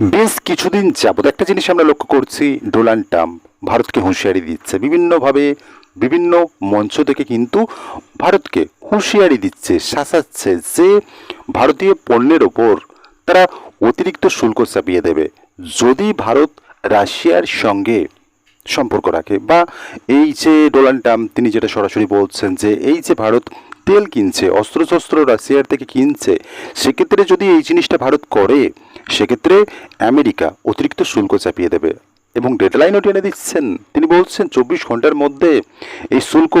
বেশ কিছুদিন যাবত একটা জিনিস আমরা লক্ষ্য করছি, ডোনাল্ড ট্রাম্প ভারতকে হুঁশিয়ারি দিচ্ছে। বিভিন্নভাবে বিভিন্ন মঞ্চ থেকে কিন্তু ভারতকে হুঁশিয়ারি দিচ্ছে, শাসাচ্ছে যে ভারতীয় পণ্যের ওপর তারা অতিরিক্ত শুল্ক চাপিয়ে দেবে। যদি ভারত রাশিয়ার সঙ্গে সম্পর্ক রাখে বা এই যে ডোনাল্ড ট্রাম্প তিনি যেটা সরাসরি বলছেন যে এই যে ভারত তেল কিনছে, অস্ত্রশস্ত্র রাশিয়ার থেকে কিনছে, সেক্ষেত্রে যদি এই জিনিসটা ভারত করে সেক্ষেত্রে আমেরিকা অতিরিক্ত শুল্ক চাপিয়ে দেবে এবং ডেডলাইনও টেনে দিচ্ছেন। তিনি বলছেন, চব্বিশ ঘণ্টার মধ্যে এই শুল্ক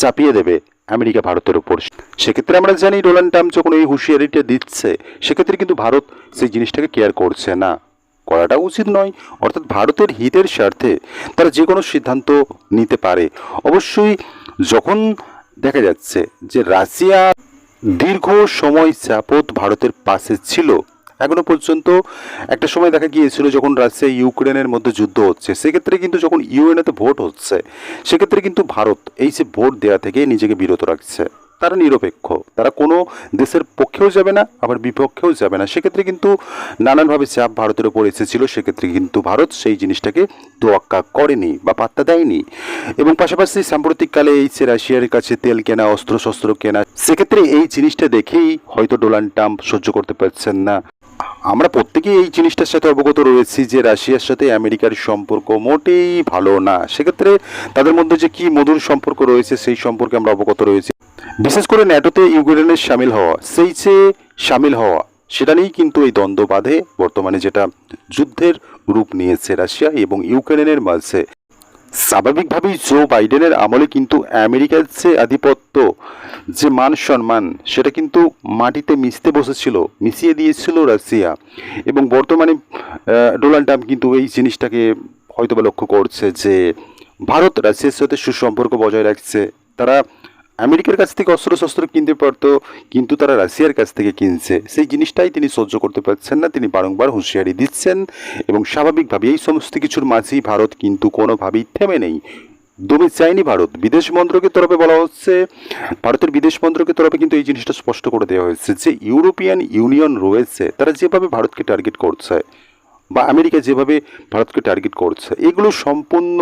চাপিয়ে দেবে আমেরিকা ভারতের উপর। সেক্ষেত্রে আমরা জানি, ডোনাল্ড ট্রাম্প যখন এই হুঁশিয়ারিটা দিচ্ছে, সেক্ষেত্রে কিন্তু ভারত সেই জিনিসটাকে কেয়ার করছে না। করাটা উচিত নয়, অর্থাৎ ভারতের হিতের স্বার্থে তারা যে কোনো সিদ্ধান্ত নিতে পারে। অবশ্যই যখন দেখা যাচ্ছে যে রাশিয়া দীর্ঘ সময় যাবৎ ভারতের পাশে ছিল এখনও পর্যন্ত একটা সময় দেখা গিয়েছিল যখন রাশিয়া ইউক্রেনের মধ্যে যুদ্ধ হচ্ছে। সেক্ষেত্রে কিন্তু যখন ইউএনএতে ভোট হচ্ছে, সেক্ষেত্রে কিন্তু ভারত এই যে ভোট দেওয়া থেকে নিজেকে বিরত রাখছে। তারা নিরপেক্ষ, তারা কোনো দেশের পক্ষেও যাবে না, আবার বিপক্ষেও যাবে না। সেক্ষেত্রে কিন্তু নানানভাবে চাপ ভারতের ওপর এসেছিল। সেক্ষেত্রে কিন্তু ভারত সেই জিনিসটাকে তোয়াক্কা করেনি বা পাত্তা দেয়নি। এবং পাশাপাশি সাম্প্রতিককালে এই যে রাশিয়ার কাছে তেল কেনা অস্ত্র শস্ত্র কেনা, সেক্ষেত্রে এই জিনিসটা দেখেই হয়তো ডোনাল্ড ট্রাম্প সহ্য করতে পারছেন না। আমরা প্রত্যেকেই এই জিনিসটার সাথে অবগত রয়েছি যে রাশিয়ার সাথে আমেরিকার সম্পর্ক মোটেই ভালো না। সেক্ষেত্রে তাদের মধ্যে যে কি মধুর সম্পর্ক রয়েছে সেই সম্পর্কে আমরা অবগত রয়েছি। বিশেষ করে ন্যাটোতে ইউক্রেনের সামিল হওয়া সেই যে সামিল হওয়া, সেটা নিয়েই কিন্তু এই দ্বন্দ্ব বাঁধে। বর্তমানে যেটা যুদ্ধের রূপ নিয়েছে রাশিয়া এবং ইউক্রেনের মাঝে। স্বাভাবিকভাবেই জো বাইডেনের আমলে কিন্তু আমেরিকার যে আধিপত্য, যে মান সম্মান, সেটা কিন্তু মাটিতে মিশতে বসেছিল, মিশিয়ে দিয়েছিল রাশিয়া। এবং বর্তমানে ডোনাল্ড ট্রাম্প কিন্তু এই জিনিসটাকে হয়তোবা লক্ষ্য করছে যে, ভারত রাশিয়ার সাথে সুসম্পর্ক বজায় রাখছে। তারা আমেরিকার কাছ থেকে অস্ত্রশস্ত্র কিনতে পারতো, কিন্তু তারা রাশিয়ার কাছ থেকে কিনছে। সেই জিনিসটাই তিনি সহ্য করতে পারছেন না, তিনি বারংবার হুঁশিয়ারি দিচ্ছেন এবং স্বাভাবিকভাবে এই সমস্ত কিছুর মাঝেই ভারত কিন্তু কোনোভাবেই থেমে নেই। দমে চায়নি ভারত। বিদেশ মন্ত্রকের তরফে বলা হচ্ছে, ভারতের বিদেশ মন্ত্রকের তরফে কিন্তু এই জিনিসটা স্পষ্ট করে দেওয়া হয়েছে যে ইউরোপিয়ান ইউনিয়ন রয়েছে, তারা যেভাবে ভারতকে টার্গেট করছে বা আমেরিকা যেভাবে ভারতকে টার্গেট করছে, এগুলো সম্পূর্ণ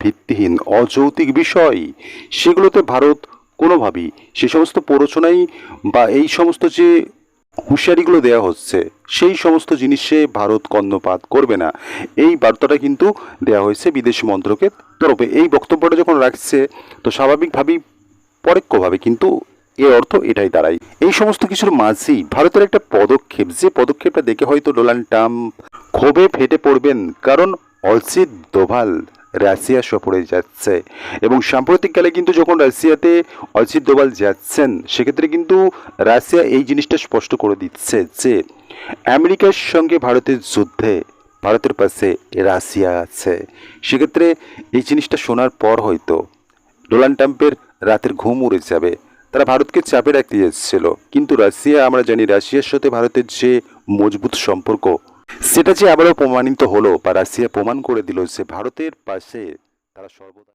ভিত্তিহীন, অযৌক্তিক বিষয়। সেগুলোতে ভারত কোনোভাবেই। সে সমস্ত প্ররোচনাই বা এই সমস্ত যে হুঁশিয়ারিগুলো দেওয়া হচ্ছে, সেই সমস্ত জিনিসে ভারত কর্ণপাত করবে না। এই বার্তাটা কিন্তু দেওয়া হয়েছে বিদেশ মন্ত্রকের তরফে। এই বক্তব্যটা যখন রাখছে, তো স্বাভাবিকভাবেই, পরোক্ষভাবে কিন্তু এর অর্থ এটাই দাঁড়ায়। এই সমস্ত কিছুর মাঝেই ভারতের একটা পদক্ষেপ, যে পদক্ষেপটা দেখে হয়তো ডোনাল্ড ট্রাম্প ক্ষোভে ফেটে পড়বেন, কারণ অজিত দোভাল রাশিয়া সফরে যাচ্ছে। এবং সাম্প্রতিককালে কিন্তু যখন রাশিয়াতে অজিত দোভাল যাচ্ছেন, সেক্ষেত্রে কিন্তু রাশিয়া এই জিনিসটা স্পষ্ট করে দিচ্ছে যে, আমেরিকার সঙ্গে ভারতের যুদ্ধে ভারতের পাশে রাশিয়া আছে। সেক্ষেত্রে এই জিনিসটা শোনার পর হয়তো ডোনাল্ড ট্রাম্পের রাতের ঘুম উড়ে যাবে। তারা ভারতকে চাপে রাখতে যাচ্ছিল কিন্তু রাশিয়া, আমরা জানি রাশিয়ার সাথে ভারতের যে মজবুত সম্পর্ক সেটা যে আবারও প্রমাণিত হলো, বা রাশিয়া প্রমাণ করে দিল যে ভারতের পাশে তারা সর্বদা